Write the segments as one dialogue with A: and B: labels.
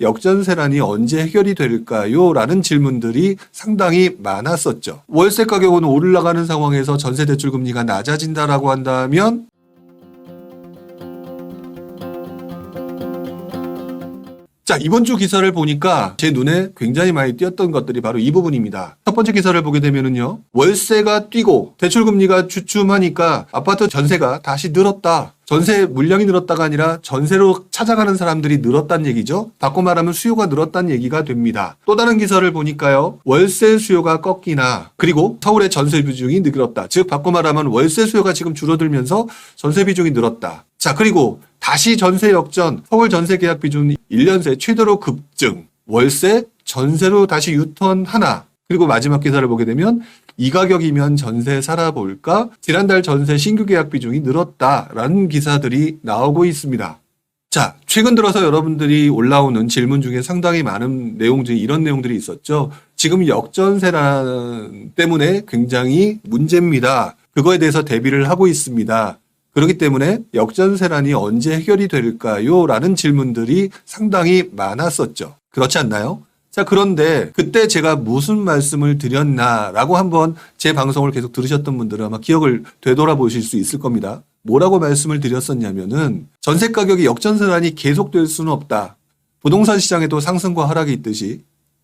A: 역전세란이 언제 해결이 될까요? 라는 질문들이 상당히 많았었죠. 월세 가격은 오르락가는 상황에서 전세 대출 금리가 낮아진다라고 한다면 자, 이번 주 기사를 보니까 제 눈에 굉장히 많이 띄었던 것들이 바로 이 부분입니다. 첫 번째 기사를 보게 되면은요. 월세가 뛰고 대출 금리가 주춤하니까 아파트 전세가 다시 늘었다. 전세 물량이 늘었다가 아니라 전세로 찾아가는 사람들이 늘었다는 얘기죠. 바꿔 말하면 수요가 늘었다는 얘기가 됩니다. 또 다른 기사를 보니까요. 월세 수요가 꺾이나 그리고 서울의 전세 비중이 늘었다. 즉 바꿔 말하면 월세 수요가 지금 줄어들면서 전세 비중이 늘었다. 자, 그리고 다시 전세 역전, 서울 전세 계약 비중 1년 새 최대로 급증, 월세, 전세로 다시 유턴 하나. 그리고 마지막 기사를 보게 되면 이 가격이면 전세 살아볼까? 지난달 전세 신규 계약 비중이 늘었다라는 기사들이 나오고 있습니다. 자, 최근 들어서 여러분들이 올라오는 질문 중에 상당히 많은 내용 중에 이런 내용들이 있었죠. 지금 역전세란 때문에 굉장히 문제입니다. 그거에 대해서 대비를 하고 있습니다. 그렇기 때문에 역전세란이 언제 해결이 될까요? 라는 질문들이 상당히 많았었죠. 그렇지 않나요? 자, 그런데 그때 제가 무슨 말씀을 드렸나라고 한번 제 방송을 계속 들으셨던 분들은 아마 기억을 되돌아보실 수 있을 겁니다. 뭐라고 말씀을 드렸었냐면은 전세 가격이 역전세란이 계속될 수는 없다. 부동산 시장에도 상승과 하락이 있듯이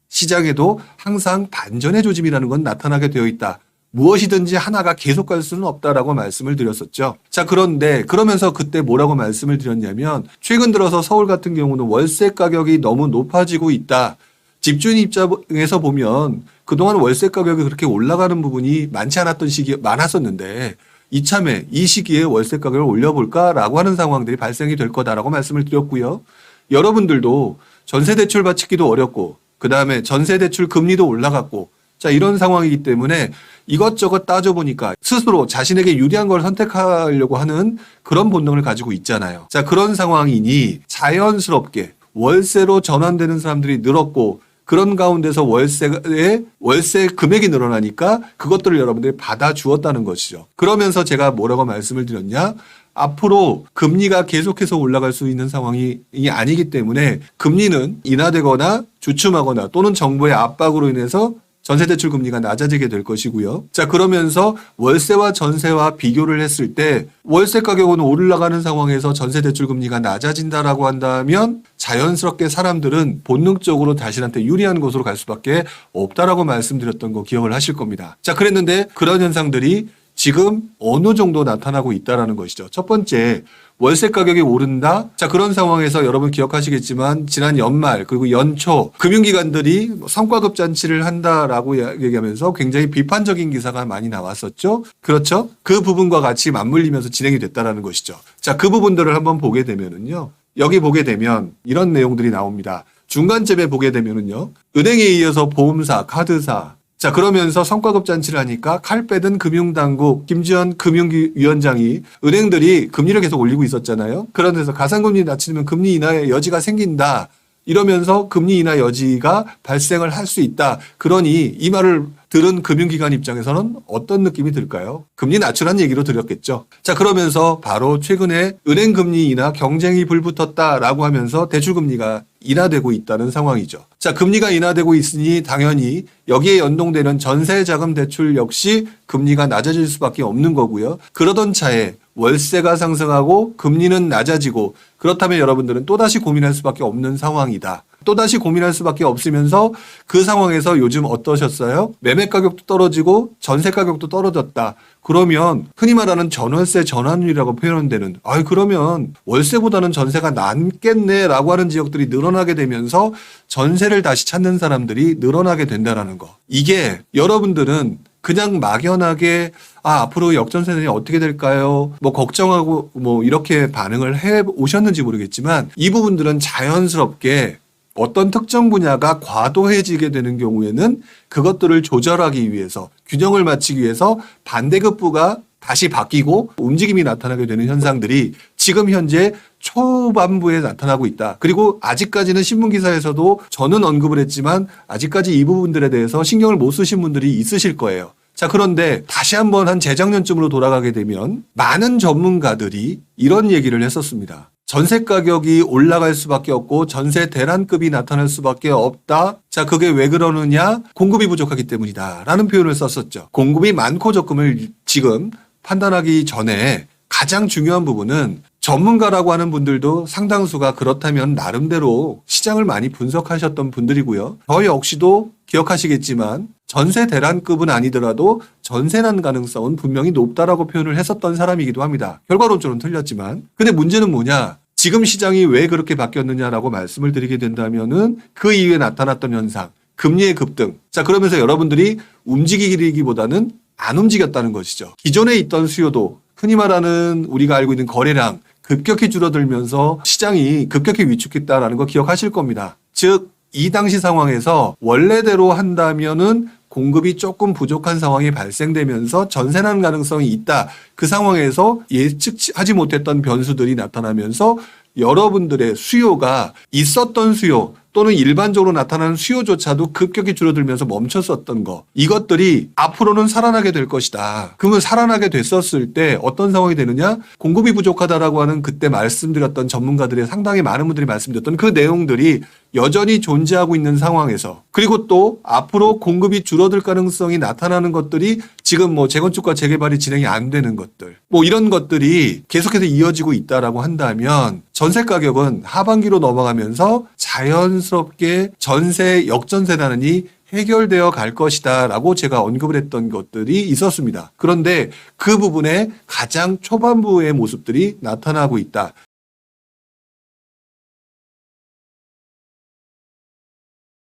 A: 시장에도 항상 반전의 조짐이라는 건 나타나게 되어 있다. 무엇이든지 하나가 계속 갈 수는 없다라고 말씀을 드렸었죠. 자, 그런데 그러면서 그때 뭐라고 말씀을 드렸냐면 최근 들어서 서울 같은 경우는 월세 가격이 너무 높아지고 있다. 집주인 입장에서 보면 그동안 월세 가격이 그렇게 올라가는 부분이 많지 않았던 시기 많았었는데 이참에 이 시기에 월세 가격을 올려볼까라고 하는 상황들이 발생이 될 거다라고 말씀을 드렸고요. 여러분들도 전세 대출 받치기도 어렵고 그 다음에 전세 대출 금리도 올라갔고 자 이런 상황이기 때문에 이것저것 따져보니까 스스로 자신에게 유리한 걸 선택하려고 하는 그런 본능을 가지고 있잖아요. 자 그런 상황이니 자연스럽게 월세로 전환되는 사람들이 늘었고 그런 가운데서 월세에 월세 금액이 늘어나니까 그것들을 여러분들이 받아 주었다는 것이죠. 그러면서 제가 뭐라고 말씀을 드렸냐? 앞으로 금리가 계속해서 올라갈 수 있는 상황이 아니기 때문에 금리는 인하되거나 주춤하거나 또는 정부의 압박으로 인해서 전세대출 금리가 낮아지게 될 것이고요. 자, 그러면서 월세와 전세와 비교를 했을 때 월세 가격은 오르락가는 상황에서 전세대출 금리가 낮아진다라고 한다면 자연스럽게 사람들은 본능적으로 자신한테 유리한 곳으로 갈 수밖에 없다라고 말씀드렸던 거 기억을 하실 겁니다. 자, 그랬는데 그런 현상들이 지금 어느 정도 나타나고 있다라는 것이죠. 첫 번째, 월세 가격이 오른다. 자, 그런 상황에서 여러분 기억하시겠지만 지난 연말 그리고 연초 금융기관들이 뭐 성과급 잔치를 한다라고 얘기하면서 굉장히 비판적인 기사가 많이 나왔었죠. 그렇죠? 그 부분과 같이 맞물리면서 진행이 됐다라는 것이죠. 자, 그 부분들을 한번 보게 되면은요. 여기 보게 되면 이런 내용들이 나옵니다. 중간쯤에 보게 되면은요. 은행에 이어서 보험사, 카드사, 자, 그러면서 성과급 잔치를 하니까 칼 빼든 금융당국, 김지현 금융위원장이 은행들이 금리를 계속 올리고 있었잖아요. 그런 데서 가상금리 낮추면 금리 인하의 여지가 생긴다. 이러면서 금리 인하 여지가 발생을 할 수 있다. 그러니 이 말을 들은 금융기관 입장에서는 어떤 느낌이 들까요? 금리 낮추라는 얘기로 드렸겠죠. 자, 그러면서 바로 최근에 은행 금리 인하 경쟁이 불붙었다라고 하면서 대출 금리가 인하되고 있다는 상황이죠. 자, 금리가 인하되고 있으니 당연히 여기에 연동되는 전세 자금 대출 역시 금리가 낮아질 수밖에 없는 거고요. 그러던 차에 월세가 상승하고 금리는 낮아지고 그렇다면 여러분들은 또다시 고민할 수밖에 없는 상황이다. 또다시 고민할 수밖에 없으면서 그 상황에서 요즘 어떠셨어요? 매매 가격도 떨어지고 전세 가격도 떨어졌다. 그러면 흔히 말하는 전월세 전환율이라고 표현되는 아이 그러면 월세보다는 전세가 낫겠네라고 하는 지역들이 늘어나게 되면서 전세를 다시 찾는 사람들이 늘어나게 된다라는 거. 이게 여러분들은 그냥 막연하게 아 앞으로 역전세는 어떻게 될까요? 뭐 걱정하고 뭐 이렇게 반응을 해 오셨는지 모르겠지만 이 부분들은 자연스럽게 어떤 특정 분야가 과도해지게 되는 경우에는 그것들을 조절하기 위해서 균형을 맞추기 위해서 반대급부가 다시 바뀌고 움직임이 나타나게 되는 현상들이 지금 현재 초반부에 나타나고 있다. 그리고 아직까지는 신문 기사에서도 저는 언급을 했지만 아직까지 이 부분들에 대해서 신경을 못 쓰신 분들이 있으실 거예요. 자, 그런데 다시 한번 한 재작년쯤으로 돌아가게 되면 많은 전문가들이 이런 얘기를 했었습니다. 전세 가격이 올라갈 수밖에 없고 전세 대란급이 나타날 수밖에 없다. 자, 그게 왜 그러느냐? 공급이 부족하기 때문이다. 라는 표현을 썼었죠. 공급이 많고 적음을 지금 판단하기 전에 가장 중요한 부분은 전문가라고 하는 분들도 상당수가 그렇다면 나름대로 시장을 많이 분석하셨던 분들이고요. 저 역시도 기억하시겠지만 전세 대란급은 아니더라도 전세난 가능성은 분명히 높다라고 표현을 했었던 사람이기도 합니다. 결과론적으로는 틀렸지만. 근데 문제는 뭐냐? 지금 시장이 왜 그렇게 바뀌었느냐라고 말씀을 드리게 된다면은 그 이후에 나타났던 현상, 금리의 급등. 자, 그러면서 여러분들이 움직이기보다는 안 움직였다는 것이죠. 기존에 있던 수요도 흔히 말하는 우리가 알고 있는 거래량 급격히 줄어들면서 시장이 급격히 위축했다라는 거 기억하실 겁니다. 즉, 이 당시 상황에서 원래대로 한다면은 공급이 조금 부족한 상황이 발생되면서 전세난 가능성이 있다. 그 상황에서 예측하지 못했던 변수들이 나타나면서 여러분들의 수요가 있었던 수요 또는 일반적으로 나타나는 수요조차도 급격히 줄어들면서 멈췄었던 거. 이것들이 앞으로는 살아나게 될 것이다. 그러면 살아나게 됐었을 때 어떤 상황이 되느냐? 공급이 부족하다라고 하는 그때 말씀드렸던 전문가들의 상당히 많은 분들이 말씀드렸던 그 내용들이 여전히 존재하고 있는 상황에서 그리고 또 앞으로 공급이 줄어들 가능성이 나타나는 것들이 지금 뭐 재건축과 재개발이 진행이 안 되는 것들 뭐 이런 것들이 계속해서 이어지고 있다라고 한다면 전세 가격은 하반기로 넘어가면서 자연스럽게 전세 역전세난이 해결되어 갈 것이다 라고 제가 언급을 했던 것들이 있었습니다. 그런데 그 부분에 가장 초반부의 모습들이 나타나고 있다.